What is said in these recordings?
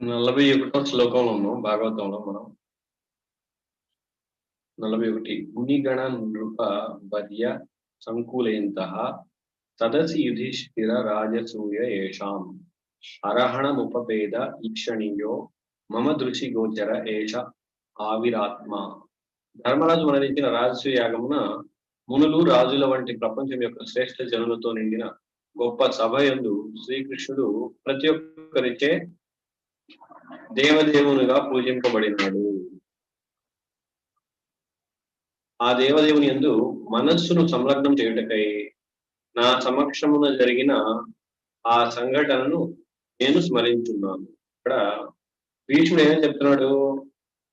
నలభై ఒకటో శ్లోకంలో ఉన్నాం భాగవతంలో మనం నలభై ఒకటి. గుణిగణ నృప వర్య సంకులయంత సదసి యుధిష్ఠిర రాజసూయ ఏషాం. అరహణముపపేద ఈక్షణీయో మమ దృషి గోచర ఏష ఆవిరాత్మ. ధర్మరాజు మనరించిన రాజసూయ యాగమున మునులు రాజుల వంటి ప్రపంచం యొక్క శ్రేష్ఠ జనులతో నిండిన గొప్ప సభయందు శ్రీకృష్ణుడు ప్రతి ఒక్కరిచే దేవదేవునిగా పూజింపబడినాడు. ఆ దేవదేవుని ఎందు మనస్సును సంలగ్నం చేయుటకై నా సమక్షమున జరిగిన ఆ సంఘటనను నేను స్మరించున్నాను. ఇక్కడ భీష్ముడు ఏమని చెప్తున్నాడు?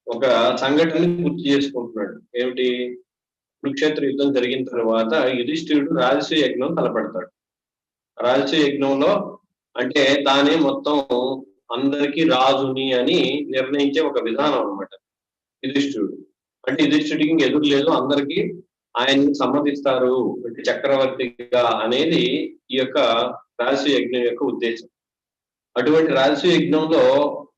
ఒక సంఘటనని గుర్తు చేసుకుంటున్నాడు. ఏమిటి? కురుక్షేత్ర యుద్ధం జరిగిన తర్వాత యుధిష్ఠిరుడు రాజసూయ యజ్ఞం తలపెడతాడు. రాజసూయ యజ్ఞంలో అంటే తానే మొత్తం అందరికీ రాజుని అని నిర్ణయించే ఒక విధానం అనమాట యుధిష్ఠుడు అంటే యుధిష్ఠుడికి ఇంక ఎదురు లేదు అందరికీ ఆయన్ని సమ్మతిస్తారు అంటే చక్రవర్తిగా అనేది ఈ యొక్క రాజసు యజ్ఞం యొక్క ఉద్దేశం. అటువంటి రాజసు యజ్ఞంలో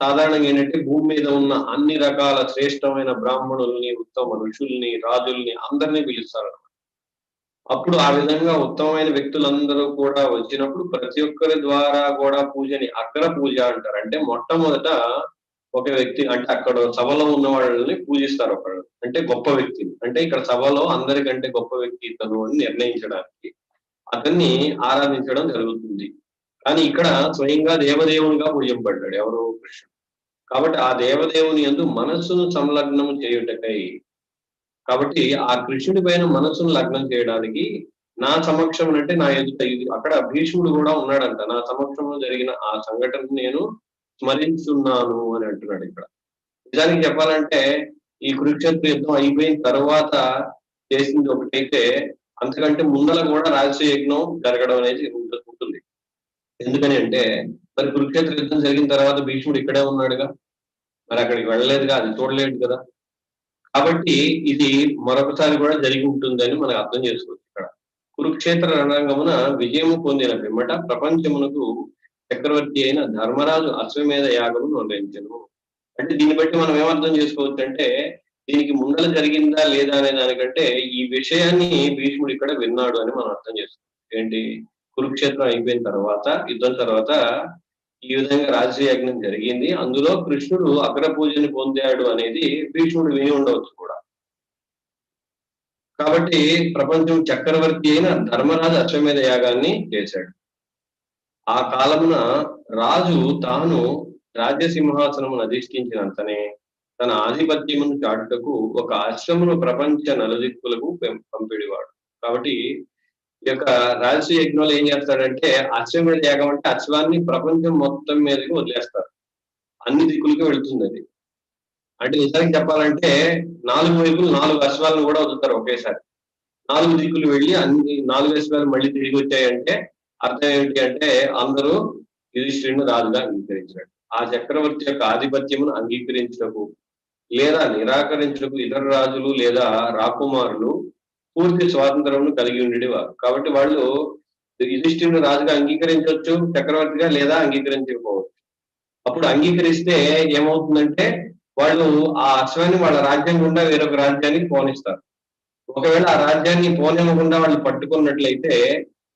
సాధారణంగా ఏంటంటే భూమి మీద ఉన్న అన్ని రకాల శ్రేష్టమైన బ్రాహ్మణుల్ని ఉత్తమ ఋషుల్ని రాజుల్ని అందరినీ పిలుస్తారు అప్పుడు ఆ విధంగా ఉత్తమమైన వ్యక్తులందరూ కూడా వచ్చినప్పుడు ప్రతి ఒక్కరి ద్వారా కూడా పూజని అగ్ర పూజ అంటారు. అంటే మొట్టమొదట ఒక వ్యక్తి అంటే అక్కడ సభలో ఉన్న వాళ్ళని పూజిస్తారు ఒకళ్ళు. అంటే గొప్ప వ్యక్తిని అంటే ఇక్కడ సభలో అందరికంటే గొప్ప వ్యక్తి ఇతను అని నిర్ణయించడానికి అతన్ని ఆరాధించడం జరుగుతుంది. కానీ ఇక్కడ స్వయంగా దేవదేవునిగా పూజింపడ్డాడు ఎవరు కృష్ణుడు. కాబట్టి ఆ దేవదేవుని ఎందు మనస్సును సంలగ్నం చేయుటకై కాబట్టి ఆ కృష్ణుడి పైన మనసును లగ్నం చేయడానికి నా సమక్షం అంటే నా ఎదుట అక్కడ భీష్ముడు కూడా ఉన్నాడంట. నా సమక్షంలో జరిగిన ఆ సంఘటన నేను స్మరించున్నాను అని అంటున్నాడు ఇక్కడ. నిజానికి చెప్పాలంటే ఈ కురుక్షేత్ర యుద్ధం అయిపోయిన తర్వాత చేసింది ఒకటైతే అంతకంటే ముందల కూడా రాజసూయ యజ్ఞం జరగడం అనేది ఉంటుంది. ఎందుకని అంటే మరి కురుక్షేత్ర యుద్ధం జరిగిన తర్వాత భీష్ముడు ఇక్కడే ఉన్నాడుగా. మరి అక్కడికి వెళ్ళలేదుగా అది చూడలేదు కదా. కాబట్టి ఇది మరొకసారి కూడా జరిగి ఉంటుందని మనం అర్థం చేసుకోవచ్చు ఇక్కడ. కురుక్షేత్ర రణరంగమున విజయము పొందిన పిమ్మట ప్రపంచమునకు చక్రవర్తి అయిన ధర్మరాజు అశ్వమేధ యాగము నిర్వహించను అంటే దీన్ని బట్టి మనం ఏమర్థం చేసుకోవచ్చు అంటే దీనికి ముందల జరిగిందా లేదా అనే దానికంటే ఈ విషయాన్ని భీష్ముడు ఇక్కడ విన్నాడు అని మనం అర్థం చేసుకోవచ్చు. ఏంటి? కురుక్షేత్రం అయిపోయిన తర్వాత యుద్ధం తర్వాత ఈ విధంగా రాజయజ్ఞం యజ్ఞం జరిగింది. అందులో కృష్ణుడు అగ్రపూజని పొందాడు అనేది భీష్ముడు విని ఉండవచ్చు కూడా. కాబట్టి ప్రపంచం చక్రవర్తి అయిన ధర్మరాజు అశ్వమేధ యాగాన్ని చేశాడు. ఆ కాలమున రాజు తాను రాజ్యసింహాసనమును అధిష్ఠించినంతనే తన ఆధిపత్యమును చాటుటకు ఒక అశ్వమును ప్రపంచ నలుదిక్కులకు పంపిడివాడు. కాబట్టి ఈ యొక్క రాజసూయ యజ్ఞంలో ఏం చేస్తాడంటే అశ్వమేధ యాగం అంటే అశ్వాన్ని ప్రపంచం మొత్తం మీదకి వదిలేస్తారు. అన్ని దిక్కులకి వెళ్తుంది అది. అంటే నిజానికి చెప్పాలంటే నాలుగు వైపులు నాలుగు అశ్వాలను కూడా వదులుతారు ఒకేసారి. నాలుగు దిక్కులు వెళ్ళి అన్ని నాలుగు అశ్వాలు మళ్ళీ తిరిగి వచ్చాయంటే అర్థం ఏంటి అంటే అందరూ యుధిష్ఠిరుని రాజుగా అంగీకరించాడు ఆ చక్రవర్తి యొక్క ఆధిపత్యమును అంగీకరించటకు లేదా నిరాకరించటకు ఇతర రాజులు లేదా రాకుమారులు పూర్తి స్వాతంత్రం కలిగి ఉండేవారు కాబట్టి వాళ్ళు యుధిష్ఠిరుని రాజుగా అంగీకరించవచ్చు చక్రవర్తిగా లేదా అంగీకరించకపోవచ్చు. అప్పుడు అంగీకరిస్తే ఏమవుతుందంటే వాళ్ళు ఆ అశ్వాన్ని వాళ్ళ రాజ్యం గుండా వేరొక రాజ్యానికి పోనిస్తారు. ఒకవేళ ఆ రాజ్యాన్ని పోనివ్వకుండా వాళ్ళు పట్టుకున్నట్లయితే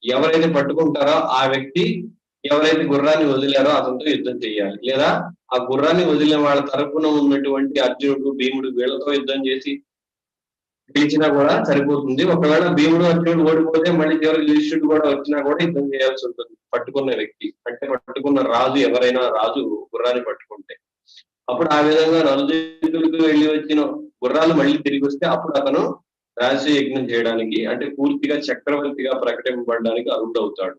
ఎవరైతే పట్టుకుంటారో ఆ వ్యక్తి ఎవరైతే గుర్రాన్ని వదిలారో అతనితో యుద్ధం చేయాలి. లేదా ఆ గుర్రాన్ని వదిలిన వాళ్ళ తరపున ఉన్నటువంటి అర్జునుడు భీముడు వీళ్ళతో యుద్ధం చేసి గెలిచినా కూడా సరిపోతుంది. ఒకవేళ భీముడు అర్జునుడు ఓడిపోతే మళ్ళీ చివరికి యుధిష్ఠుడు కూడా వచ్చినా కూడా యుద్ధం చేయాల్సి ఉంటుంది. పట్టుకున్న వ్యక్తి అంటే పట్టుకున్న రాజు ఎవరైనా రాజు గుర్రాన్ని పట్టుకుంటే. అప్పుడు ఆ విధంగా నలుదిక్కులకు వెళ్ళి వచ్చిన గుర్రాలు మళ్ళీ తిరిగి వస్తే అప్పుడు అతను రాజసూయ యజ్ఞం చేయడానికి అంటే పూర్తిగా చక్రవర్తిగా ప్రకటింపబడడానికి అర్హుడవుతాడు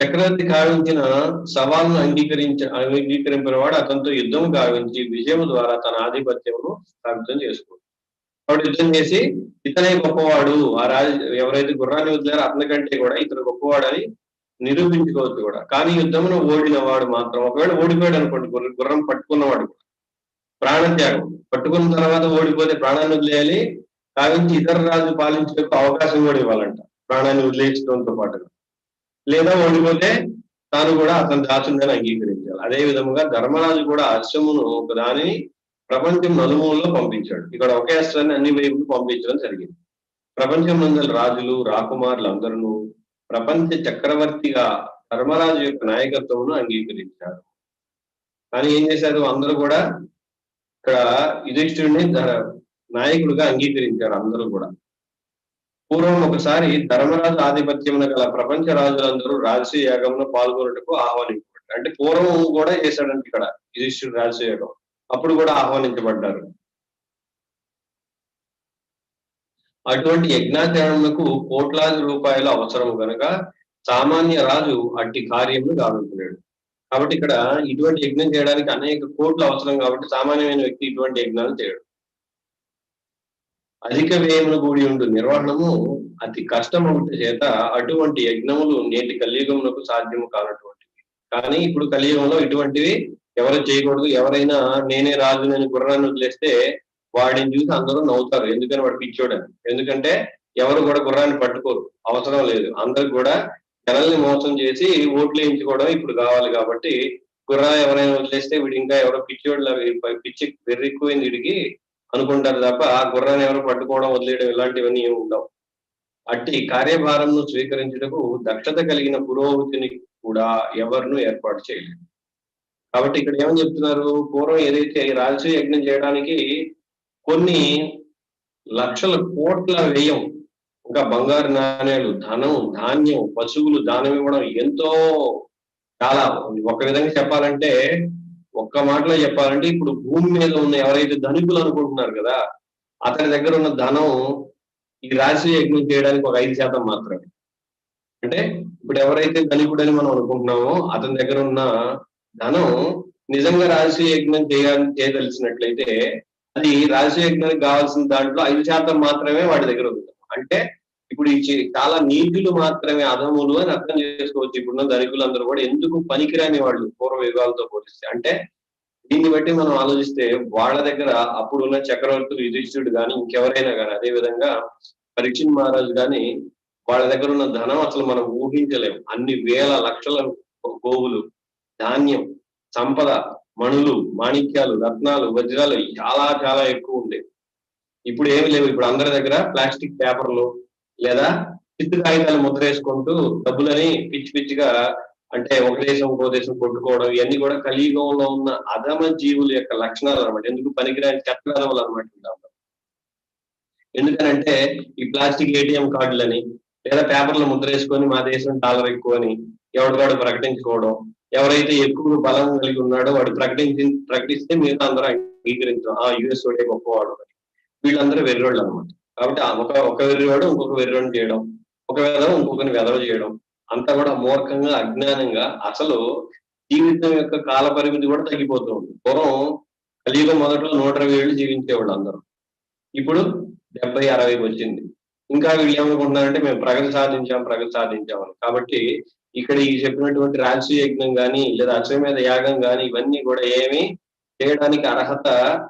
చక్రవర్తి కావించిన సవాళ్ళను అంగీకరించ అంగీకరింపిన వాడు అతనితో యుద్ధం కావించి విజయం ద్వారా తన ఆధిపత్యమును స్థాపితం చేసుకోవచ్చు వాడు యుద్ధం చేసి ఇతనే గొప్పవాడు. ఆ రాజు ఎవరైతే గుర్రాన్ని వదిలారో అతని కంటే కూడా ఇతను గొప్పవాడని నిరూపించుకోవచ్చు కూడా. కానీ యుద్ధమును ఓడిన వాడు మాత్రం ఒకవేళ ఓడిపోయాడు అనుకోండి గుర్రం పట్టుకున్నవాడు కూడా. ప్రాణత్యాగం. పట్టుకున్న తర్వాత ఓడిపోతే ప్రాణాన్ని వదిలేయాలి. కావించి ఇతర రాజు పాలించడానికి అవకాశం కూడా ఇవ్వాలంట. ప్రాణాన్ని వదిలేయడంతో పాటుగా. లేదా ఓడిపోతే తాను కూడా అతను దాచుందని అంగీకరించాలి. అదే విధముగా ధర్మరాజు కూడా అశ్వమును ఒక దానిని ప్రపంచం నలుమూలలో పంపించాడు. ఇక్కడ ఒకే అశ్వాన్ని అన్ని వైపులు పంపించడం జరిగింది. ప్రపంచం నందల రాజులు రాకుమారులు అందరూ ప్రపంచ చక్రవర్తిగా ధర్మరాజు యొక్క నాయకత్వమును అంగీకరించారు. కానీ ఏం చేశారు? అందరూ కూడా ఇక్కడ యుధిష్ఠుడిని నాయకుడిగా అంగీకరించారు అందరూ కూడా. పూర్వం ఒకసారి ధర్మరాజు ఆధిపత్యమున గల ప్రపంచ రాజులందరూ రాజసూయ యాగంలో పాల్గొనటకు ఆహ్వానించబడ్డారు అంటే పూర్వం కూడా చేశాడంటే ఇక్కడ యుధిష్ఠుడు రాజసూయ యాగం. అప్పుడు కూడా ఆహ్వానించబడ్డారు. అటువంటి యజ్ఞాచరణకు కోట్లాది రూపాయలు అవసరం కనుక సామాన్య రాజు అట్టి కార్యమును గావించలేడు కాబట్టి ఇక్కడ ఇటువంటి యజ్ఞం చేయడానికి అనేక కోట్లు అవసరం కాబట్టి సామాన్యమైన వ్యక్తి ఇటువంటి యజ్ఞాలు చేయడు. అధిక వ్యయములు కూడి ఉండు. నిర్వహణము అతి కష్టమవుట చేత అటువంటి యజ్ఞములు నేటి కలియుగములకు సాధ్యము కానటువంటివి. కానీ ఇప్పుడు కలియుగంలో ఇటువంటివి ఎవరు చేయకూడదు. ఎవరైనా నేనే రాజు నేను గుర్రాన్ని వదిలేస్తే వాడిని చూసి అందరూ నవ్వుతారు. ఎందుకని వాడు పిచ్చోడని. ఎందుకంటే ఎవరు కూడా గుర్రాన్ని పట్టుకోరు. అవసరం లేదు. అందరు కూడా జనల్ని మోసం చేసి ఓట్లు వేయించుకోవడం ఇప్పుడు కావాలి కాబట్టి గుర్రా ఎవరైనా వదిలేస్తే వీడు ఇంకా ఎవరో పిచ్చోడ్ల పిచ్చి వెర్రెక్కువైంది వీడికి. అనుకుంటారు తప్ప ఆ గుర్రాన్ని ఎవరు పట్టుకోవడం వదిలేయడం ఇలాంటివన్నీ ఏమి ఉండవు. అట్టి కార్యభారంను స్వీకరించుటకు దక్షత కలిగిన పురోహితుని కూడా ఎవరినూ ఏర్పాటు చేయలేదు. కాబట్టి ఇక్కడ ఏమని చెప్తున్నారు? పూర్వం ఏదైతే ఈ రాజసూయ యజ్ఞం చేయడానికి కొన్ని లక్షల కోట్ల వ్యయం ఇంకా బంగారు నాణ్యాలు ధనం ధాన్యం పశువులు దానం ఇవ్వడం ఎంతో చాలా ఒక విధంగా చెప్పాలంటే ఒక్క మాటలో చెప్పాలంటే ఇప్పుడు భూమి మీద ఉన్న ఎవరైతే ధనికులు అనుకుంటున్నారు కదా అతని దగ్గర ఉన్న ధనం ఈ రాశి యజ్ఞం చేయడానికి ఒక ఐదు శాతం మాత్రమే. అంటే ఇప్పుడు ఎవరైతే ధనికుడని మనం అనుకుంటున్నామో అతని దగ్గర ఉన్న ధనం నిజంగా రాశి యజ్ఞం చేయాలని చేయదలిసినట్లయితే అది రాశి యజ్ఞానికి కావాల్సిన దాంట్లో ఐదు శాతం మాత్రమే వాడి దగ్గర ఉంది అంటే ఇప్పుడు ఈ చాలా నీతులు మాత్రమే అధములు అని అర్థం చేసుకోవచ్చు ఇప్పుడున్న ధనికులు అందరూ కూడా. ఎందుకు పనికిరాని వాళ్ళు పూర్వ యుగాలతో పోలిస్తే? అంటే దీన్ని బట్టి మనం ఆలోచిస్తే వాళ్ళ దగ్గర అప్పుడున్న చక్రవర్తులు యుధిష్ఠుడు కానీ ఇంకెవరైనా కానీ అదే విధంగా పరీక్షణ్ మహారాజు కానీ వాళ్ళ దగ్గర ఉన్న ధనం అసలు మనం ఊహించలేము. అన్ని వేల లక్షల గోవులు ధాన్యం సంపద మణులు మాణిక్యాలు రత్నాలు వజ్రాలు చాలా చాలా ఎక్కువ ఉండేవి ఇప్పుడు ఏమి లేవు. ఇప్పుడు అందరి దగ్గర ప్లాస్టిక్ పేపర్లు లేదా చిత్తు కాగితాలు ముద్ర వేసుకుంటూ డబ్బులని పిచ్చి పిచ్చిగా అంటే ఒక దేశం ఇంకో దేశం కొట్టుకోవడం ఇవన్నీ కూడా కలియుగంలో ఉన్న అధమ జీవుల యొక్క లక్షణాలు అనమాట ఎందుకు పనికిరాని చెత్తదములు అనమాట ఎందుకనంటే ఈ ప్లాస్టిక్ ఏటీఎం కార్డులని లేదా పేపర్లు ముద్ర వేసుకొని మా దేశం డాలర్ ఎక్కువ అని ఎవరివాడు ప్రకటించుకోవడం ఎవరైతే ఎక్కువ బలం కలిగి ఉన్నాడో వాడు ప్రకటించి ప్రకటిస్తే మిగతా అందరూ అంగీకరించడం. ఆ యుఎస్ వాడే గొప్పవాడు వీళ్ళందరూ వెర్రోళ్ళు అనమాట కాబట్టి ఒక ఒక వెర్రివాడు ఇంకొక వెర్రివాడు చేయడం ఒక వెధవ ఇంకొకరిని వెధవ చేయడం అంతా కూడా మూర్ఖంగా అజ్ఞానంగా అసలు జీవితం యొక్క కాల పరిమితి కూడా తగ్గిపోతూ ఉంది. పూర్వం కలియుగం మొదట్లో నూట ఇరవై ఏళ్ళు జీవించేవాళ్ళు అందరూ. ఇప్పుడు డెబ్బై అరవై వచ్చింది. ఇంకా వీళ్ళు ఏమనుకుంటున్నారంటే మేము ప్రగతి సాధించాం ప్రగతి సాధించామని కాబట్టి ఇక్కడ ఈ చెప్పినటువంటి రాజసూయ యజ్ఞం కానీ లేదా అశ్వమేధ యాగం కానీ ఇవన్నీ కూడా ఏమి చేయడానికి అర్హత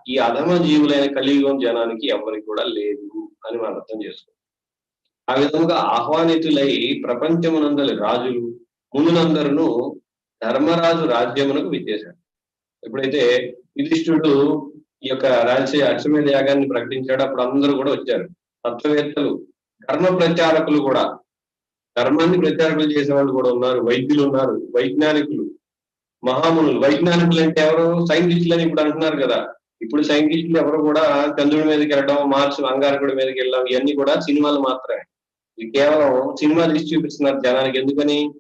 ఈ అధమ జీవులైన కలియుగం జనానికి ఎవరికి కూడా లేదు. అని మనం అర్థం చేసుకోవాలి. ఆ విధంగా ఆహ్వానితులై ప్రపంచమునందలి రాజులు మునులందరూ ధర్మరాజు రాజ్యమునకు విచ్చేశాడు ఎప్పుడైతే యుధిష్ఠుడు ఈ యొక్క రాజకీయ అశ్వమేధ యాగాన్ని ప్రకటించాడు అప్పుడు అందరూ కూడా వచ్చారు. తత్వవేత్తలు ధర్మ ప్రచారకులు కూడా ధర్మాన్ని ప్రచారకులు చేసే వాళ్ళు కూడా ఉన్నారు. వైద్యులు ఉన్నారు. వైజ్ఞానికులు మహామునులు. వైజ్ఞానికులు అంటే ఎవరు? సైంటిస్టులు అని ఇప్పుడు అంటున్నారు కదా. ఇప్పుడు సైంటిస్టులు ఎవరు కూడా చంద్రుడి మీదకి వెళ్ళడం మార్స్ అంగారకుడి మీదకి వెళ్ళడం ఇవన్నీ కూడా సినిమాలు మాత్రమే. ఇది కేవలం సినిమా తీసి చూపిస్తున్నారు జనానికి. ఎందుకని?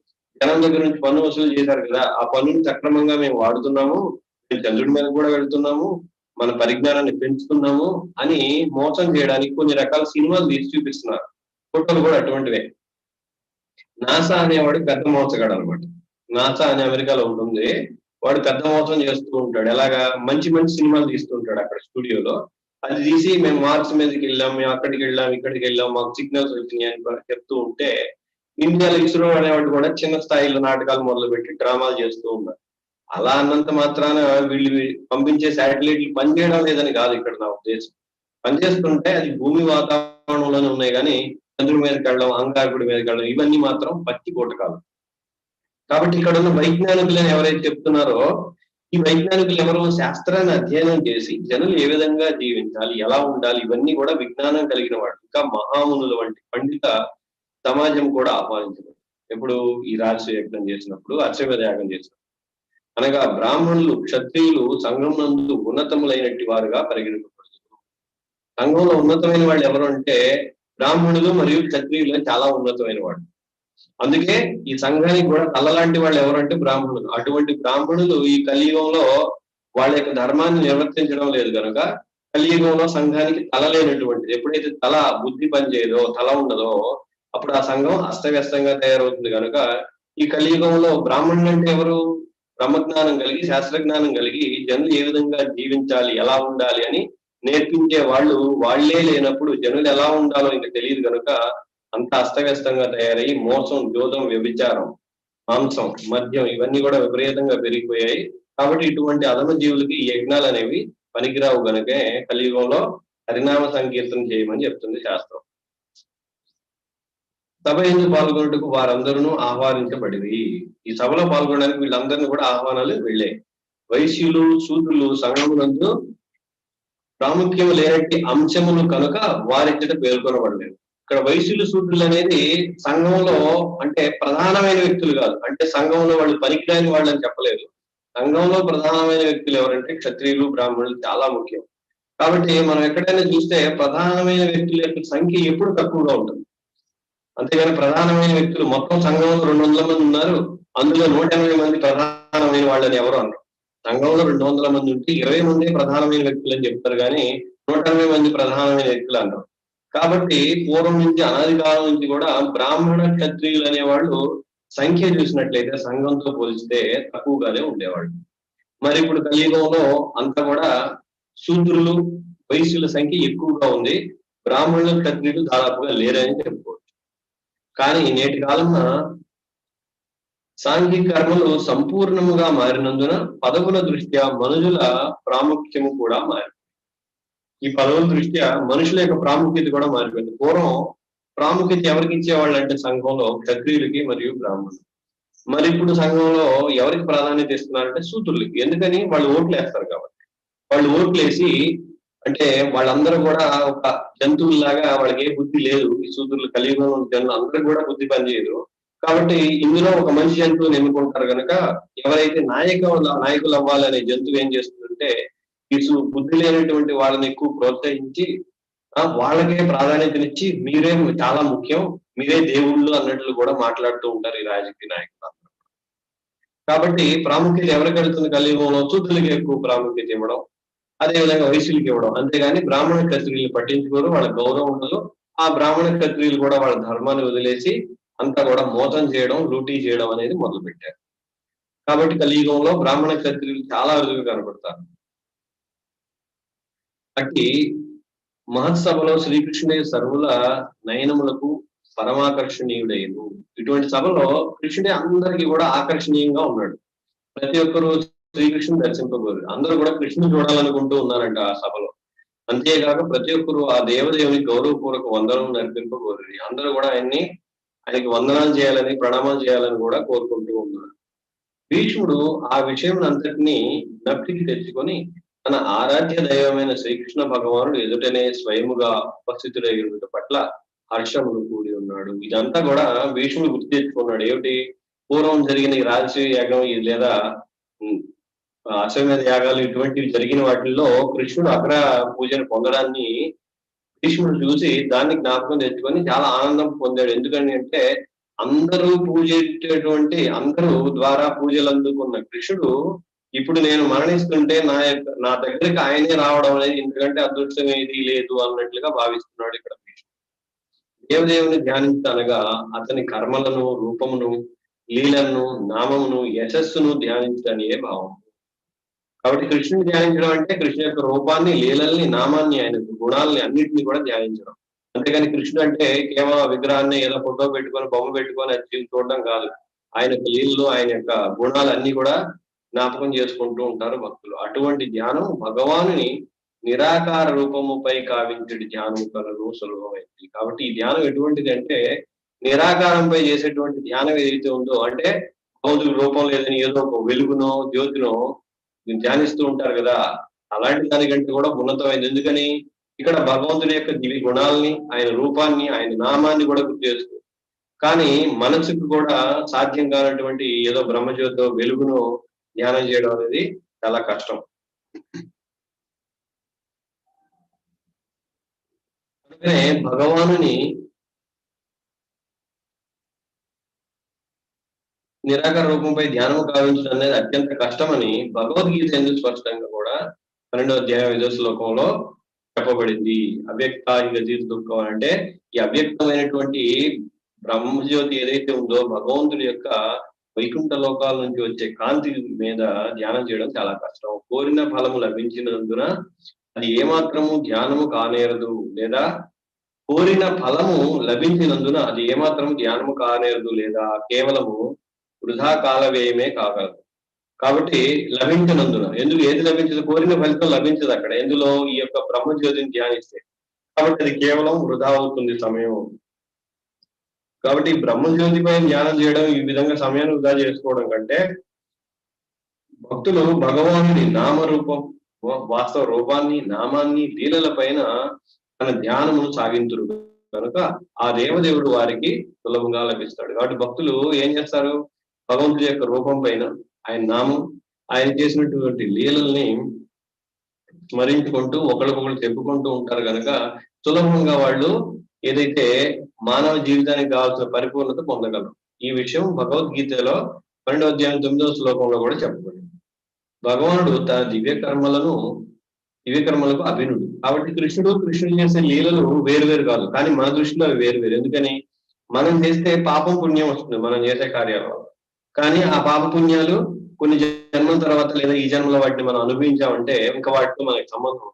జనం దగ్గర నుంచి పన్ను వసూలు చేశారు కదా. ఆ పన్నుని సక్రమంగా మేము వాడుతున్నాము మేము చంద్రుడి మీద కూడా వెళ్తున్నాము మన పరిజ్ఞానాన్ని పెంచుతున్నాము అని మోసం చేయడానికి కొన్ని రకాల సినిమాలు తీసి చూపిస్తున్నారు. ఫోటోలు కూడా అటువంటివే. నాసా అనేవాడు పెద్ద మోసగాడు అనమాట నాసా అనే అమెరికాలో ఉంటుంది. వాడు పెద్ద మోసం చేస్తూ ఉంటాడు. ఎలాగా? మంచి మంచి సినిమాలు తీస్తుంటాడు అక్కడ స్టూడియోలో. అది తీసి మేము మార్క్స్ మీదకి వెళ్ళాం మేము అక్కడికి వెళ్ళాం ఇక్కడికి వెళ్ళాం మాకు సిగ్నల్స్ వచ్చినాయి అని కూడా చెప్తూ ఉంటే ఇండియాలో ఇస్రో అనేవాడు కూడా చిన్న స్థాయిలో నాటకాలు మొదలుపెట్టి డ్రామాలు చేస్తూ ఉన్నారు అలా అన్నంత మాత్రాన వీళ్ళు పంపించే శాటిలైట్లు పనిచేయడం లేదని కాదు ఇక్కడ నా ఉద్దేశం. పనిచేస్తుంటే అది భూమి వాతావరణంలోనే ఉన్నాయి కానీ చంద్రుడి మీదకి వెళ్ళడం అంగారకుడి మీదకి వెళ్ళడం ఇవన్నీ మాత్రం పచ్చి కోటకాలు కాబట్టి ఇక్కడ ఉన్న వైజ్ఞానికులను ఎవరైతే చెప్తున్నారో ఈ వైజ్ఞానికులు ఎవరు శాస్త్రాన్ని అధ్యయనం చేసి జనులు ఏ విధంగా జీవించాలి ఎలా ఉండాలి ఇవన్నీ కూడా విజ్ఞానం కలిగిన వాడు ఇంకా మహామునుల వంటి పండిత సమాజం కూడా ఆహ్వానించబడు ఎప్పుడు ఈ రాజసు యజ్ఞం చేసినప్పుడు అశ్వమేధ యాగం చేసినప్పుడు. అనగా బ్రాహ్మణులు క్షత్రియులు సంఘం నందు ఉన్నతములైనటి వారుగా పరిగణింపబడుతున్నారు. సంఘంలో ఉన్నతమైన వాళ్ళు ఎవరు అంటే బ్రాహ్మణులు మరియు క్షత్రియులు చాలా ఉన్నతమైన వాడు అందుకే ఈ సంఘానికి కూడా తల్లలాంటి వాళ్ళు ఎవరంటే బ్రాహ్మణులు. అటువంటి బ్రాహ్మణులు ఈ కలియుగంలో వాళ్ళ యొక్క ధర్మాన్ని నిర్వర్తించడం లేదు కనుక కలియుగంలో సంఘానికి తల లేనటువంటిది. ఎప్పుడైతే తల బుద్ధి పనిచేయదో తల ఉండదో అప్పుడు ఆ సంఘం అస్తవ్యస్తంగా తయారవుతుంది కనుక ఈ కలియుగంలో బ్రాహ్మణులు అంటే ఎవరు? బ్రహ్మజ్ఞానం కలిగి శాస్త్రజ్ఞానం కలిగి జనులు ఏ విధంగా జీవించాలి ఎలా ఉండాలి అని నేర్పించే వాళ్ళు వాళ్ళే లేనప్పుడు జనులు ఎలా ఉండాలో ఇంకా తెలియదు కనుక అంత అస్తవ్యస్తంగా తయారయ్యి మోసం జోదం వ్యభిచారం మాంసం మద్యం ఇవన్నీ కూడా విపరీతంగా పెరిగిపోయాయి. కాబట్టి ఇటువంటి అదన జీవులకి ఈ యజ్ఞాలు అనేవి పనికిరావు గనుకే కలియుగంలో హరినామ సంకీర్తన చేయమని చెప్తుంది శాస్త్రం. సభ ఎందు పాల్గొనటకు వారందరూ ఆహ్వానించబడివి ఈ సభలో పాల్గొనడానికి వీళ్ళందరినీ కూడా ఆహ్వానాలు వెళ్ళాయి. వైశ్యులు శూద్రులు సంఘమునందు ప్రాముఖ్యం లేనట్టి అంశములు కనుక వారిచ్చట పేర్కొనబడలేదు. ఇక్కడ వైశ్యులు శూద్రులు అనేది సంఘంలో అంటే ప్రధానమైన వ్యక్తులు కాదు. అంటే సంఘంలో వాళ్ళు పనికిరాని వాళ్ళు అని చెప్పలేదు. సంఘంలో ప్రధానమైన వ్యక్తులు ఎవరంటే క్షత్రియులు బ్రాహ్మణులు చాలా ముఖ్యం. కాబట్టి మనం ఎక్కడైనా చూస్తే ప్రధానమైన వ్యక్తుల యొక్క సంఖ్య ఎప్పుడు తక్కువగా ఉంటుంది. అంతేగాని ప్రధానమైన వ్యక్తులు మొత్తం సంఘంలో రెండు వందల మంది ఉన్నారు. అందులో నూట ఎనభై మంది ప్రధానమైన వాళ్ళని ఎవరు అన్నారు సంఘంలో రెండు వందల మంది ఉంటే ఇరవై మంది ప్రధానమైన వ్యక్తులు అని చెప్తారు కానీ నూట ఎనభై మంది ప్రధానమైన వ్యక్తులు అన్నారు కాబట్టి పూర్వం నుంచి అనాది కాలం నుంచి కూడా బ్రాహ్మణ క్షత్రియులు అనేవాళ్ళు సంఖ్య చూసినట్లయితే సంఘంతో పోలిస్తే తక్కువగానే ఉండేవాళ్ళు. మరి ఇప్పుడు కలియుగంలో అంతా కూడా శూద్రులు వైశ్యుల సంఖ్య ఎక్కువగా ఉంది. బ్రాహ్మణులు క్షత్రియులు దాదాపుగా లేరని చెప్పుకోవచ్చు. కానీ నేటి కాలంలో సాంఘిక కర్మలు సంపూర్ణముగా మారినందున పదవుల దృష్ట్యా మనుషుల ప్రాముఖ్యము కూడా మారింది. ఈ పదవుల దృష్ట్యా మనుషుల యొక్క ప్రాముఖ్యత కూడా మారిపోయింది. పూర్వం ప్రాముఖ్యత ఎవరికి ఇచ్చేవాళ్ళు అంటే సంఘంలో క్షత్రియులకి మరియు బ్రాహ్మణులు మరి ఇప్పుడు సంఘంలో ఎవరికి ప్రాధాన్యత ఇస్తున్నారంటే సూతులకి. ఎందుకని? వాళ్ళు ఓట్లు వేస్తారు కాబట్టి. వాళ్ళు ఓట్లు వేసి అంటే వాళ్ళందరూ కూడా ఒక జంతువుల్లాగా వాళ్ళకి ఏ బుద్ధి లేదు. ఈ సూతులు కలియుగం జనులు అందరూ కూడా బుద్ధి పనిచేయదు కాబట్టి ఇందులో ఒక మంచి జంతువుని ఎన్నుకుంటారు కనుక ఎవరైతే నాయక నాయకులు అవ్వాలనే జంతువు ఏం చేస్తుందంటే ఈ బుద్ధి లేనటువంటి వాళ్ళని ఎక్కువ ప్రోత్సహించి వాళ్ళకే ప్రాధాన్యతనిచ్చి మీరే చాలా ముఖ్యం. మీరే దేవుళ్ళు అన్నట్లు కూడా మాట్లాడుతూ ఉంటారు ఈ రాజకీయ నాయకులు కాబట్టి ప్రాముఖ్యత ఎవరికి వెళుతుంది కలియుగంలో శుద్ధులకి ఎక్కువ ప్రాముఖ్యత ఇవ్వడం అదేవిధంగా వయసులకి ఇవ్వడం. అంతేగాని బ్రాహ్మణ క్షత్రియులు పట్టించుకోరు వాళ్ళ గౌరవం ఉండదు. ఆ బ్రాహ్మణ క్షత్రియులు కూడా వాళ్ళ ధర్మాన్ని వదిలేసి అంతా కూడా మోసం చేయడం లూటీ చేయడం అనేది మొదలు పెట్టారు కాబట్టి కలియుగంలో బ్రాహ్మణ క్షత్రియులు చాలా అరుదుగా కనబడతారు అట్టి మహత్సభలో శ్రీకృష్ణుడే సర్వుల నయనములకు పరమాకర్షణీయుడైను. ఇటువంటి సభలో కృష్ణుడే అందరికీ కూడా ఆకర్షణీయంగా ఉన్నాడు. ప్రతి ఒక్కరూ శ్రీకృష్ణుని దర్శింపబోరు. అందరూ కూడా కృష్ణుని చూడాలనుకుంటూ ఉన్నారంట ఆ సభలో. అంతేకాక ప్రతి ఒక్కరు ఆ దేవదేవుని గౌరవపూర్వక వందనం నడిపింపబోరు అందరూ కూడా ఆయన్ని ఆయనకి వందనాలు చేయాలని ప్రణామాలు చేయాలని కూడా కోరుకుంటూ ఉన్నారు. భీష్ముడు ఆ విషయం అంతటినీ జ్ఞప్తికి తెచ్చుకొని తన ఆరాధ్య దైవమైన శ్రీకృష్ణ భగవానుడు ఎదుటనే స్వయముగా ఉపస్థితుడైన పట్ల హర్షములు కూడి ఉన్నాడు. ఇదంతా కూడా భీష్ముడు గుర్తు తెచ్చుకున్నాడు. ఏమిటి? పూర్వం జరిగిన ఈ రాజసీయ యాగం లేదా అశ్వమేధ యాగాలు ఇటువంటివి జరిగిన వాటిల్లో కృష్ణుడు అగ్ర పూజను పొందడాన్ని భీష్ముడు చూసి దాన్ని జ్ఞాపకం తెచ్చుకొని చాలా ఆనందం పొందాడు. ఎందుకని అంటే అందరూ పూజేటటువంటి అందరూ ద్వారా పూజలు అందుకున్న కృష్ణుడు ఇప్పుడు నేను మరణిస్తుంటే నా యొక్క నా దగ్గరికి ఆయనే రావడం అనేది ఎందుకంటే అదృష్టం ఏది లేదు అన్నట్లుగా భావిస్తున్నాడు ఇక్కడ భీష్ముడు దేవదేవుని ధ్యానించనగా అతని కర్మలను రూపమును లీలను నామమును యశస్సును ధ్యానించడానియే భావం. కాబట్టి కృష్ణుని ధ్యానించడం అంటే కృష్ణ యొక్క రూపాన్ని లీలల్ని నామాన్ని ఆయన గుణాలని అన్నింటినీ కూడా ధ్యానించడం. అంతేగాని కృష్ణుడు అంటే కేవలం విగ్రహాన్ని ఏదో ఫోటో పెట్టుకొని బొమ్మ పెట్టుకొని అది చూడడం కాదు. ఆయన యొక్క లీలలు ఆయన యొక్క గుణాలు అన్ని కూడా జ్ఞాపకం చేసుకుంటూ ఉంటారు భక్తులు. అటువంటి ధ్యానం భగవానుని నిరాకార రూపముపై కావించడి ధ్యానం కలను సులభమైంది కాబట్టి ఈ ధ్యానం ఎటువంటిది అంటే నిరాకారంపై చేసేటువంటి ధ్యానం ఏదైతే ఉందో అంటే భౌతిక రూపం లేదని ఏదో ఒక వెలుగునో జ్యోతినో ధ్యానిస్తూ ఉంటారు కదా. అలాంటి దానికంటే కూడా ఉన్నతమైంది. ఎందుకని? ఇక్కడ భగవంతుని యొక్క దివి గుణాలని ఆయన రూపాన్ని ఆయన నామాన్ని కూడా గుర్తు చేసుకో. కానీ మనసుకు కూడా సాధ్యం కానటువంటి ఏదో బ్రహ్మజ్యోతో వెలుగును ధ్యానం చేయడం అనేది చాలా కష్టం. అందుకనే భగవానుని నిరాకార రూపంపై ధ్యానం కావించడం అనేది అత్యంత కష్టమని భగవద్గీత ఎందుకు స్పష్టంగా కూడా పన్నెండో అధ్యాయం ఐదో శ్లోకంలో చెప్పబడింది. అవ్యక్త గతి దుఃఖం అంటే ఈ అవ్యక్తమైనటువంటి బ్రహ్మజ్యోతి ఏదైతే ఉందో భగవంతుడి యొక్క వైకుంఠ లోకాల నుంచి వచ్చే కాంతి మీద ధ్యానం చేయడం చాలా కష్టం. కోరిన ఫలము లభించినందున అది ఏమాత్రము ధ్యానము కానేరదు లేదా? కోరిన ఫలము లభించినందున అది ఏమాత్రము ధ్యానము కానేరదు లేదా? కేవలము వృధా కాల వ్యయమే కాగలదు. కాబట్టి లభించినందున ఎందుకు ఏది లభించదు? కోరిన ఫలితం లభించదు అక్కడ. ఎందులో ఈ యొక్క బ్రహ్మజ్యోతిని ధ్యానిస్తే. కాబట్టి అది కేవలం వృధా అవుతుంది సమయం. కాబట్టి బ్రహ్మజ్యోతిపై ధ్యానం చేయడం ఈ విధంగా సమయాన్ని వృధా చేసుకోవడం కంటే భక్తులు భగవానుడి నామరూపం వాస్తవ రూపాన్ని నామాన్ని లీలల పైన తన ధ్యానమును సాగింతురు కనుక ఆ దేవదేవుడు వారికి సులభంగా లభిస్తాడు. కాబట్టి భక్తులు ఏం చేస్తారు? భగవంతుడి యొక్క రూపం పైన ఆయన నామం ఆయన చేసినటువంటి లీలల్ని స్మరించుకుంటూ ఒకరికొకరు చెప్పుకుంటూ ఉంటారు కనుక సులభంగా వాళ్ళు ఏదైతే మానవ జీవితానికి కావాల్సిన పరిపూర్ణత పొందగలం ఈ విషయం భగవద్గీతలో పన్నెండో అధ్యాయం తొమ్మిదవ శ్లోకంలో కూడా చెప్పబడింది. భగవానుడు తన దివ్య కర్మలను దివ్య కర్మలకు అభినుడు. కాబట్టి కృష్ణుడు కృష్ణుడు చేసే లీలలు వేరు వేరు కాదు. కానీ మన దృష్టిలో అవి వేరు వేరు. ఎందుకని? మనం చేస్తే పాపం పుణ్యం వస్తుంది మనం చేసే కార్యాల కానీ ఆ పాప పుణ్యాలు కొన్ని జన్మల తర్వాత లేదా ఈ జన్మలో వాటిని మనం అనుభవించామంటే ఇంకా వాటితో మనకి సంబంధం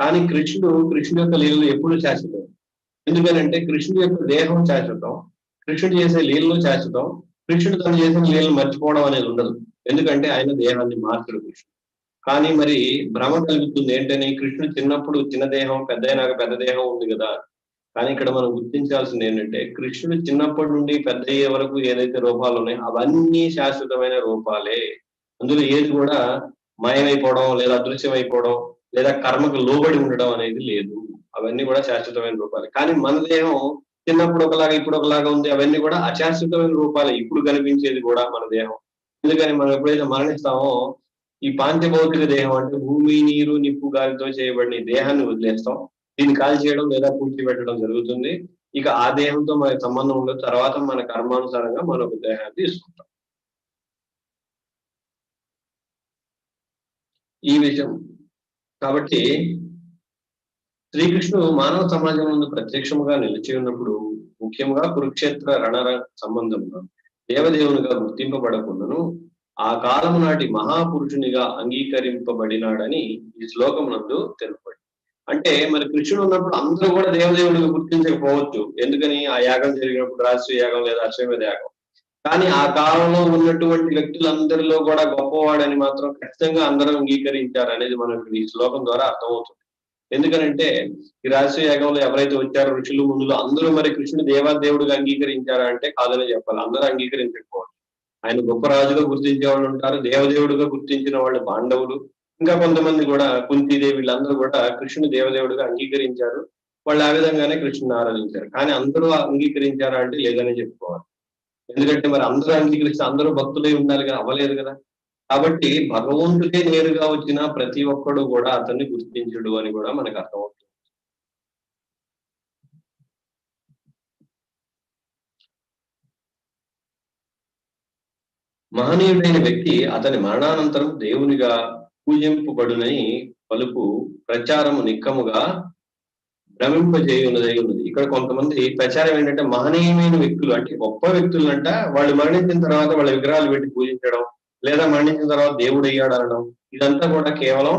కానీ కృష్ణుడు కృష్ణుడు యొక్క లీలలు ఎప్పుడు శాశ్వతం ఎందుకనంటే కృష్ణుడు యొక్క దేహం శాశ్వతం కృష్ణుడు చేసే లీలను శాశ్వతం కృష్ణుడు తను చేసిన లీలను మర్చిపోవడం అనేది ఉండదు. ఎందుకంటే ఆయన దేహాన్ని మార్చడు కృష్ణుడు. కానీ మరి భ్రమ కలుగుతుంది ఏంటని కృష్ణుడు చిన్నప్పుడు చిన్న దేహం పెద్ద అయినాక పెద్ద దేహం ఉంది కదా. కానీ ఇక్కడ మనం గుర్తించాల్సింది ఏంటంటే కృష్ణుడు చిన్నప్పటి నుండి పెద్ద అయ్యే వరకు ఏదైతే రూపాలు ఉన్నాయో అవన్నీ శాశ్వతమైన రూపాలే. అందులో ఏది కూడా మాయమైపోవడం లేదా అదృశ్యమైపోవడం లేదా కర్మకు లోబడి ఉండడం అనేది లేదు. అవన్నీ కూడా శాశ్వతమైన రూపాలు. కానీ మన దేహం చిన్నప్పుడు ఒకలాగా ఇప్పుడు ఒకలాగా ఉంది. అవన్నీ కూడా అశాశ్వతమైన రూపాలు. ఇప్పుడు కనిపించేది కూడా మన దేహం. ఎందుకని మనం ఎప్పుడైతే మరణిస్తామో ఈ పాంచభౌతిక దేహం అంటే భూమి నీరు నిప్పు గాలితో చేయబడిన ఈ దేహాన్ని వదిలేస్తాం. దీన్ని కాల్ చేయడం లేదా పూర్తి పెట్టడం జరుగుతుంది. ఇక ఆ దేహంతో మన సంబంధం ఉండదు. తర్వాత మన కర్మానుసారంగా మరొక దేహాన్ని తీసుకుంటాం. ఈ విషయం. కాబట్టి శ్రీకృష్ణుడు మానవ సమాజం ముందు ప్రత్యక్షముగా నిలిచి ఉన్నప్పుడు ముఖ్యంగా కురుక్షేత్ర రణర సంబంధంలో దేవదేవునిగా గుర్తింపబడకుండాను. ఆ కాలము నాటి మహాపురుషునిగా అంగీకరింపబడినాడని ఈ శ్లోకం నందు తెలుపబడి అంటే మరి కృష్ణుడు ఉన్నప్పుడు అందరూ కూడా దేవదేవుడిగా గుర్తించకపోవచ్చు. ఎందుకని? ఆ యాగం జరిగినప్పుడు రాజస్వ యాగం లేదా అశ్వమేధ యాగం. కానీ ఆ కాలంలో ఉన్నటువంటి వ్యక్తులందరిలో కూడా గొప్పవాడని మాత్రం ఖచ్చితంగా అందరూ అంగీకరించారు అనేది మనకు ఈ శ్లోకం ద్వారా అర్థమవుతుంది. ఎందుకనంటే ఈ రాజసూయ యాగంలో ఎవరైతే వచ్చారో ఋషులు ముందులో అందరూ మరి కృష్ణుడు దేవాదేవుడుగా అంగీకరించారా అంటే కాదని చెప్పాలి. అందరూ అంగీకరించకపోవచ్చు. ఆయన గొప్ప రాజుగా గుర్తించే వాళ్ళు ఉంటారు దేవదేవుడిగా గుర్తించిన వాళ్ళు పాండవులు ఇంకా కొంతమంది కూడా కుంతీదేవి వీళ్ళందరూ కూడా కృష్ణుని దేవదేవుడిగా అంగీకరించారు. వాళ్ళు ఆ విధంగానే కృష్ణుని ఆరాధించారు. కానీ అందరూ అంగీకరించారా అంటే లేదని చెప్పుకోవాలి. ఎందుకంటే మరి అందరూ అంగీకరిస్తే అందరూ భక్తులై ఉండాలి కదా అవ్వలేదు కదా. కాబట్టి భగవంతుడే నేరుగా వచ్చిన ప్రతి ఒక్కడు కూడా అతన్ని గుర్తించడు అని కూడా మనకు అర్థమవుతుంది. మహనీయుడైన వ్యక్తి అతని మరణానంతరం దేవునిగా పూజింపబడునని పలుపు ప్రచారము నిక్కముగా భ్రమింపజేయున్నదై ఉన్నది. ఇక్కడ కొంతమంది ప్రచారం ఏంటంటే మహనీయమైన వ్యక్తులు అంటే గొప్ప వ్యక్తులు అంట వాళ్ళు మరణించిన తర్వాత వాళ్ళ విగ్రహాలు పెట్టి పూజించడం లేదా మరణించిన తర్వాత దేవుడు అయ్యాడు అనడం. ఇదంతా కూడా కేవలం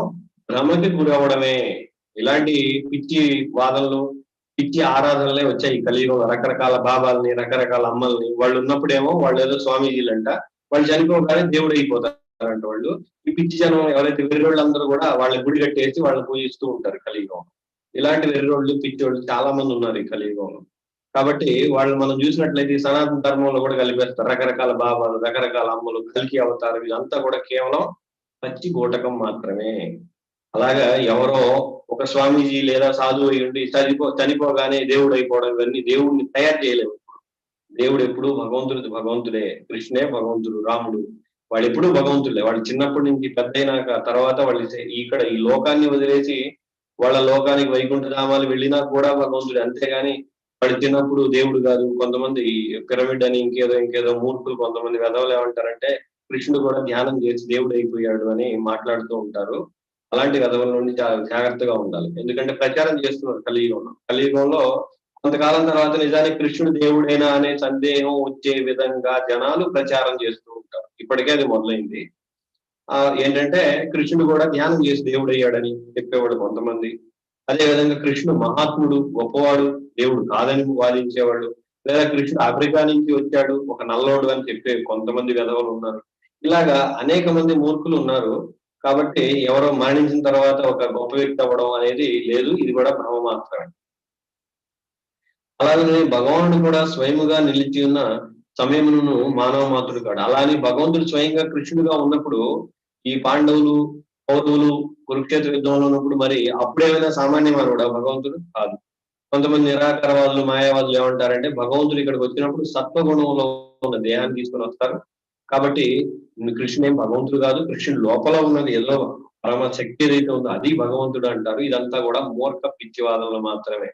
భ్రమకి గురవడమే ఇలాంటి పిచ్చి వాదనలు పిచ్చి ఆరాధనలే వచ్చాయి ఈ కలియుగంలో రకరకాల బాబాల్ని రకరకాల అమ్మల్ని. వాళ్ళు ఉన్నప్పుడేమో వాళ్ళు ఏదో స్వామీజీలంట వాళ్ళు చనిపోగానే దేవుడు అయిపోతారంట వాళ్ళు. ఈ పిచ్చి జనం ఎవరైతే వెర్రోళ్ళందరూ కూడా వాళ్ళ గుడి కట్టేసి వాళ్ళని పూజిస్తూ ఉంటారు కలియుగం ఇలాంటి వెర్రోళ్ళు పిచ్చోళ్ళు చాలా మంది ఉన్నారు ఈ కలియుగంలో. కాబట్టి వాళ్ళు మనం చూసినట్లయితే సనాతన ధర్మంలో కూడా కలిపేస్తారు. రకరకాల బాబాలు రకరకాల అమ్మలు కలికి అవతారం ఇదంతా కూడా కేవలం పచ్చి గోటకం మాత్రమే. అలాగా ఎవరో ఒక స్వామీజీ లేదా సాధువు అయి ఉండి చనిపో చనిపోగానే దేవుడు అయిపోవడం ఇవన్నీ దేవుడిని తయారు చేయలేము. దేవుడు ఎప్పుడు భగవంతుడు భగవంతుడే. కృష్ణే భగవంతుడు రాముడు. వాళ్ళు ఎప్పుడు భగవంతుడే వాళ్ళు చిన్నప్పటి నుంచి పెద్ద అయినాక తర్వాత వాళ్ళు ఇక్కడ ఈ లోకాన్ని వదిలేసి వాళ్ళ లోకానికి వైకుంఠ ధామాలు వెళ్ళినా కూడా భగవంతుడే. అంతేగాని వాడు చిన్నప్పుడు దేవుడు కాదు. కొంతమంది పిరమిడ్ అని ఇంకేదో ఇంకేదో మూర్ఖులు కొంతమంది వెదవలు ఏమంటారంటే కృష్ణుడు కూడా ధ్యానం చేసి దేవుడు అయిపోయాడు అని మాట్లాడుతూ ఉంటారు. అలాంటి వెధవల నుండి చాలా జాగ్రత్తగా ఉండాలి. ఎందుకంటే ప్రచారం చేస్తున్నారు కలియుగంలో. కలియుగంలో కొంతకాలం తర్వాత నిజానికి కృష్ణుడు దేవుడేనా అనే సందేహం వచ్చే విధంగా జనాలు ప్రచారం చేస్తూ ఉంటారు. ఇప్పటికే అది మొదలైంది. ఆ ఏంటంటే కృష్ణుడు కూడా ధ్యానం చేసి దేవుడు అయ్యాడని చెప్పేవాడు కొంతమంది. అదే విధంగా కృష్ణుడు మహాత్ముడు గొప్పవాడు దేవుడు కాదని వాదించేవాడు లేదా కృష్ణుడు ఆఫ్రికా నుంచి వచ్చాడు ఒక నల్లోడు అని చెప్పే కొంతమంది విధవలు ఉన్నారు. ఇలాగా అనేక మంది మూర్ఖులు ఉన్నారు. కాబట్టి ఎవరో మరణించిన తర్వాత ఒక గొప్ప వ్యక్తి అవ్వడం అనేది లేదు ఇది కూడా భ్రమ మాత్రమే అలాగే భగవానుడు కూడా స్వయముగా నిలిచి ఉన్న సమయమును మానవ మాతృడు కాడు. అలానే భగవంతుడు స్వయంగా కృష్ణుడుగా ఉన్నప్పుడు ఈ పాండవులు కౌరవులు కురుక్షేత్ర యుద్ధంలో ఉన్నప్పుడు మరి అప్పుడేమైనా సామాన్య మానవుడా భగవంతుడు? కాదు. కొంతమంది నిరాకరవాదులు మాయావాదులు ఏమంటారంటే భగవంతుడు ఇక్కడికి వచ్చినప్పుడు సత్వగుణంలో ఉన్న దేహాన్ని తీసుకొని వస్తారు. కాబట్టి కృష్ణుడు ఏం భగవంతుడు కాదు కృష్ణుడు లోపల ఉన్నది ఎల్లో పరమ శక్తి ఏదైతే ఉందో అది భగవంతుడు అంటారు. ఇదంతా కూడా మూర్ఖ పిచ్చివాదంలో మాత్రమే.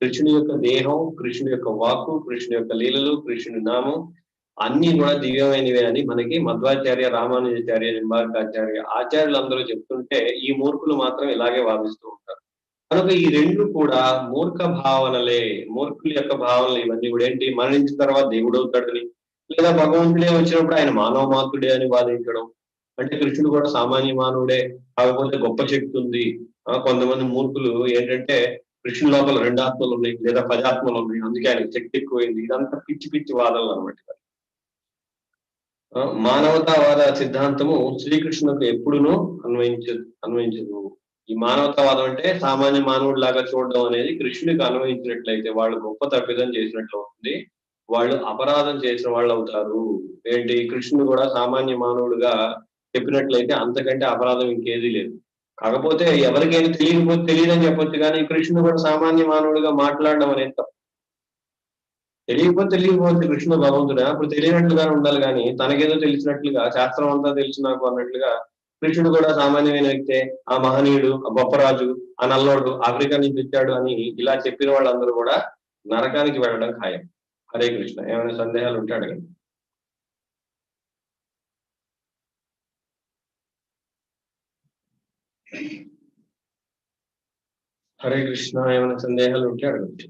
కృష్ణుని యొక్క దేహం కృష్ణుని యొక్క వాక్కు కృష్ణుని యొక్క లీలలు కృష్ణుని నామం అన్ని కూడా దివ్యమైనవే అని మనకి మధ్వాచార్య రామానుజాచార్య నింబార్కాచార్య ఆచార్యులందరూ చెప్తుంటే ఈ మూర్ఖులు మాత్రం ఇలాగే వాదిస్తూ ఉంటారు. కనుక ఈ రెండు కూడా మూర్ఖ భావనలే. మూర్ఖుల యొక్క భావనలు ఇవన్నీ కూడా ఏంటి? మరణించిన తర్వాత దేవుడు అవుతాడని లేదా భగవంతుడే వచ్చినప్పుడు ఆయన మానవ మాతృడే అని వాదించడం. అంటే కృష్ణుడు కూడా సామాన్య మానవుడే కాకపోతే గొప్ప శక్తి ఉంది. కొంతమంది మూర్ఖులు ఏంటంటే కృష్ణు లోపల రెండు ఆత్మలు ఉన్నాయి లేదా పదాత్మలు ఉన్నాయి. అందుకే ఆయన శక్తి ఎక్కువైంది. ఇదంతా పిచ్చి పిచ్చి వాదనలు అనమాట మానవతావాద సిద్ధాంతము శ్రీకృష్ణుకు ఎప్పుడునూ అన్వయించదు అన్వయించదు. ఈ మానవతావాదం అంటే సామాన్య మానవుడు లాగా చూడడం అనేది కృష్ణుడికి అన్వయించినట్లయితే వాళ్ళు గొప్ప తప్పిదం చేసినట్లు అవుతుంది. వాళ్ళు అపరాధం చేసిన వాళ్ళు అవుతారు. ఏంటి? కృష్ణుడు కూడా సామాన్య మానవుడుగా చెప్పినట్లయితే అంతకంటే అపరాధం ఇంకేది లేదు. కాకపోతే ఎవరికైనా తెలియకపోతే తెలియదని చెప్పొచ్చు కానీ కృష్ణుడు కూడా సామాన్య మానవుడిగా మాట్లాడడం అనేది తప్పు. తెలియకపోతే తెలియకపోతే కృష్ణ భగవంతుడా? అప్పుడు తెలియనట్లుగానే ఉండాలి కానీ తనకేదో తెలిసినట్లుగా శాస్త్రం అంతా తెలుసు నాకు అన్నట్లుగా కృష్ణుడు కూడా సామాన్యమైన వ్యక్తే. ఆ మహనీయుడు ఆ గొప్పరాజు ఆ నల్లోడు ఆఫ్రికా నుంచి వచ్చాడు అని ఇలా చెప్పిన వాళ్ళందరూ కూడా నరకానికి వెళ్ళడం ఖాయం. హరే కృష్ణ. ఏమైనా సందేహాలు ఉంటే అడగండి. హరే కృష్ణ. ఏమైనా సందేహాలు ఉంటే అడగచ్చు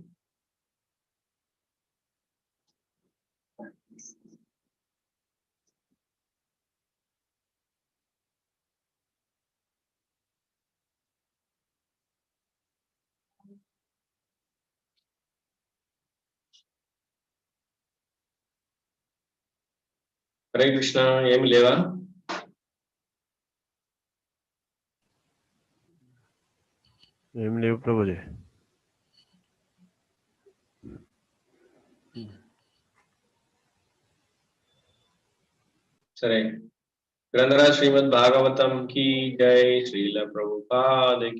హరే కృష్ణ ఏమి లేవా ఏం లేవు ప్రభుజీ సరే గ్రంథరాజ్ శ్రీమద్ భాగవతం కి జై శ్రీల ప్రభుపాద